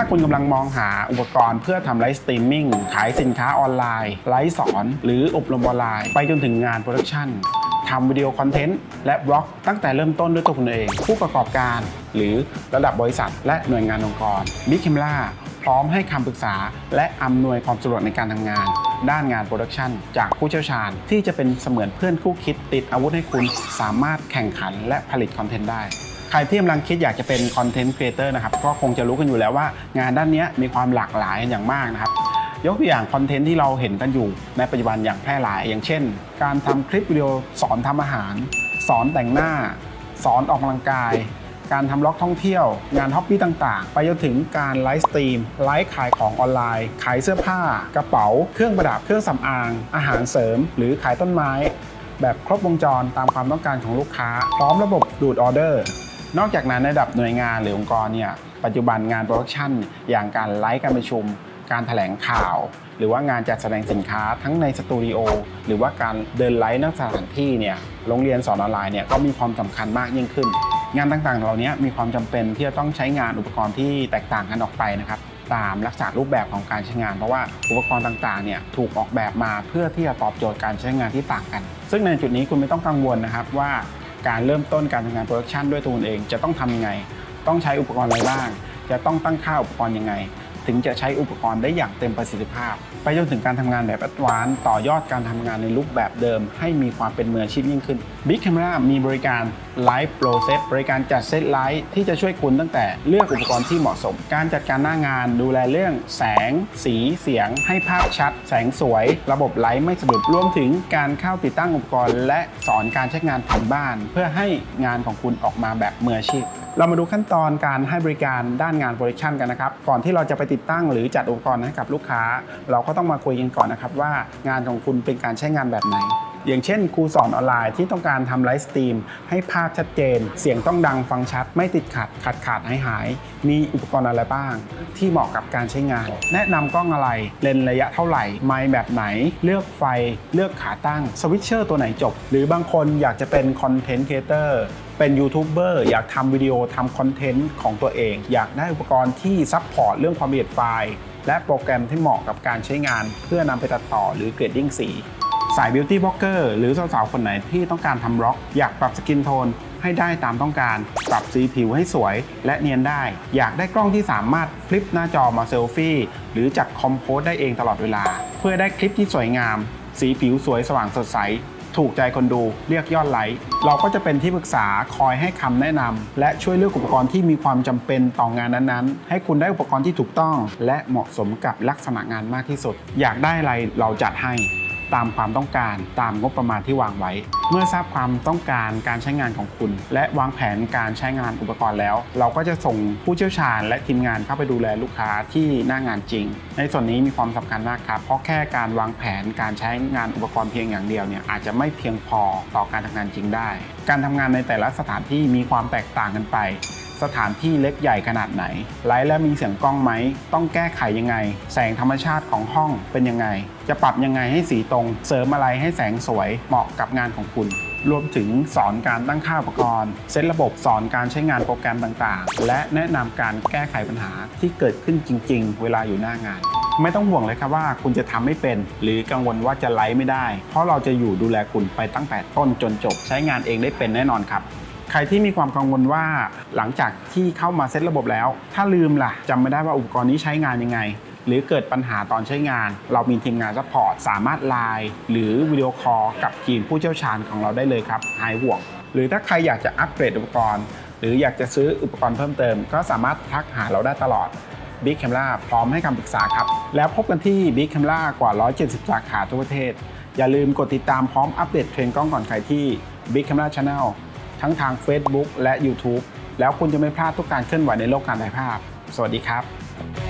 ถ้าคุณกำลังมองหาอุปกรณ์เพื่อทำไลฟ์สตรีมมิ่งขายสินค้าออนไลน์ ไลฟ์สอน หรืออบรมออนไลน์ ไปจนถึงงานโปรดักชันทำวิดีโอคอนเทนต์และบล็อกตั้งแต่เริ่มต้นด้วยตัวคุณเอง ผู้ประกอบการ หรือระดับบริษัท และหน่วยงานองค์กร Big Camera พร้อมให้คำปรึกษา และอำนวยความสะดวกในการทำงาน ด้านงานโปรดักชันจากผู้เชี่ยวชาญ ที่จะเป็นเสมือนเพื่อนคู่คิดติดอาวุธให้คุณสามารถแข่งขันและผลิตคอนเทนต์ได้ ใครที่กำลังคิดอยากจะเป็นคอนเทนต์ครีเอเตอร์นะครับก็คงจะรู้กันอยู่แล้วว่างานด้านนี้มีความหลากหลายอย่างมากนะครับยกตัวอย่างคอนเทนต์ที่เราเห็นกันอยู่ในปัจจุบันอย่างแพร่หลาย อย่างเช่น การทำคลิปวิดีโอสอนทำอาหาร สอนแต่งหน้า สอนออกกำลังกาย การทำล็อกท่องเที่ยว งานฮอปปี้ต่างๆ ไปจนถึงการไลฟ์สตรีม ไลฟ์ขายของออนไลน์ ขายเสื้อผ้า กระเป๋า เครื่องประดับ เครื่องสำอาง อาหารเสริม หรือขายต้นไม้ แบบครบวงจรตามความต้องการของลูกค้า พร้อมระบบดูดออเดอร์ นอกจากนั้นในระดับหน่วยงานหรือองค์กรเนี่ยปัจจุบันงานโปรดักชันอย่างการไลฟ์การประชุม การแถลงข่าว หรือว่างานจัดแสดงสินค้าทั้งในสตูดิโอหรือว่าการเดินไลฟ์นอกสถานที่เนี่ยโรงเรียนสอนออนไลน์เนี่ยก็มีความสำคัญมากยิ่งขึ้น งานต่างๆ เหล่านี้มีความจำเป็นที่จะต้องใช้งานอุปกรณ์ที่แตกต่างกันออกไปนะครับตามลักษณะรูปแบบของการใช้งาน เพราะว่าอุปกรณ์ต่างๆเนี่ยถูกออกแบบมาเพื่อที่จะตอบโจทย์การใช้งานที่ต่างกัน ซึ่งในจุดนี้คุณไม่ต้องกังวลนะครับว่า การเริ่มต้นการทำงานโปรดักชันด้วยตัวเองจะต้องทำยังไง ต้องใช้อุปกรณ์อะไรบ้าง จะต้องตั้งค่าอุปกรณ์ยังไง ถึงจะใช้อุปกรณ์ได้อย่างเต็มประสิทธิภาพ ไปจนถึงการทำงานแบบแอดวานซ์ต่อยอดการทำงานในรูปแบบเดิม ให้มีความเป็นมืออาชีพยิ่งขึ้น Big Camera มีบริการ Live Pro Set บริการจัดเซตไลฟ์ที่จะช่วยคุณตั้งแต่เลือกอุปกรณ์ที่เหมาะสม การจัดการหน้างานดูแลเรื่องแสง สีเสียง ให้ภาพชัด แสงสวย ระบบไลฟ์ไม่สะดุดรวมถึงการเข้าติดตั้งอุปกรณ์ และสอนการใช้งานถึงบ้าน เพื่อให้งานของคุณออกมาแบบมืออาชีพ เรามาดูขั้นตอนการให้บริการด้านงานโปรดักชันกันนะครับ ก่อนที่เราจะไปติดตั้งหรือจัดอุปกรณ์ให้กับลูกค้า เราก็ต้องมาคุยกันก่อนนะครับว่างานของคุณเป็นการใช้งานแบบไหนอย่างเช่นครูสอนออนไลน์ที่ต้องการทำไลฟ์สตรีม ให้ภาพชัดเจน เสียงต้องดังฟังชัด ไม่ติดขัดขาดขาดหายหาย มีอุปกรณ์อะไรบ้าง ที่เหมาะกับการใช้งาน แนะนำกล้องอะไร เลนส์ระยะเท่าไหร่ ไมค์แบบไหน เลือกไฟ เลือกขาตั้ง สวิตช์เชอร์ตัวไหนจบ หรือบางคนอยากจะเป็นคอนเทนต์ครีเอเตอร์เป็นยูทูบเบอร์อยากทำวิดีโอทำคอนเทนต์ของตัวเอง อยากได้อุปกรณ์ที่ซัพพอร์ตเรื่องความละเอียดไฟล์และโปรแกรมที่เหมาะกับการใช้งาน เพื่อนำไปตัดต่อหรือเกรดดิ้งสี สาย Beauty Blogger หรือสาวๆคนไหนที่ต้องการทำบล็อก อยากปรับสกินโทนให้ได้ตามต้องการ ปรับสีผิวให้สวยและเนียนได้ อยากได้กล้องที่สามารถฟลิปหน้าจอมาเซลฟี่ หรือจัดคอมโพสได้เองตลอดเวลา เพื่อได้คลิปที่สวยงาม สีผิวสวยสว่างสดใส ถูกใจคนดูเรียกยอดไลค์เราก็จะเป็นที่ปรึกษาคอยให้คำแนะนำและช่วยเลือกอุปกรณ์ที่มีความจำเป็นต่องานนั้นๆ ให้คุณได้อุปกรณ์ที่ถูกต้อง และเหมาะสมกับลักษณะงานมากที่สุด อยากได้อะไรเราจัดให้ ตามความต้องการตามงบประมาณที่วางไว้ เมื่อทราบความต้องการการใช้งานของคุณ และวางแผนการใช้งานอุปกรณ์แล้ว เราก็จะส่งผู้เชี่ยวชาญ และทีมงานเข้าไปดูแลลูกค้าที่หน้างานจริง ในส่วนนี้มีความสำคัญมากครับ เพราะแค่การวางแผนการใช้งานอุปกรณ์เพียงอย่างเดียวเนี่ยอาจจะไม่เพียงพอต่อการทำงานจริงได้ การทำงานในแต่ละสถานที่มีความแตกต่างกันไป สถานที่เล็กใหญ่ขนาดไหน ไลฟ์และมีเสียงกล้องไหม ต้องแก้ไขยังไง แสงธรรมชาติของห้องเป็นยังไง จะปรับยังไงให้สีตรง เสริมอะไรให้แสงสวยเหมาะกับงานของคุณ รวมถึงสอนการตั้งค่าอุปกรณ์ เซตระบบสอนการใช้งานโปรแกรมต่างๆ และแนะนำการแก้ไขปัญหาที่เกิดขึ้นจริง ๆ เวลาอยู่หน้างานไม่ต้องห่วงเลยครับว่าคุณจะทำไม่เป็น หรือกังวลว่าจะไลฟ์ไม่ได้ เพราะเราจะอยู่ดูแลคุณไปตั้งแต่ต้นจนจบใช้งานเองได้เป็นแน่นอนครับ ใครที่มีความกังวลว่าหลังจากที่เข้ามาเซตระบบแล้ว ถ้าลืมล่ะจำไม่ได้ว่าอุปกรณ์นี้ใช้งานยังไง หรือเกิดปัญหาตอนใช้งาน เรามีทีมงานซัพพอร์ตสามารถไลน์หรือวิดีโอคอลกับทีมผู้เชี่ยวชาญของเราได้เลยครับหายห่วง หรือถ้าใครอยากจะอัปเกรดอุปกรณ์ หรืออยากจะซื้ออุปกรณ์เพิ่มเติม ก็สามารถทักหาเราได้ตลอด Big Camera พร้อมให้คำปรึกษาครับ แล้วพบกันที่ Big Camera กว่า 170 สาขาทั่วประเทศ อย่าลืมกดติดตามพร้อมอัปเดตเทรนด์กล้องก่อนใครที่ Big Camera Channel ทั้งทาง Facebook และ YouTube แล้วคุณจะไม่พลาดทุกการเคลื่อนไหวในโลกการถ่ายภาพ สวัสดีครับ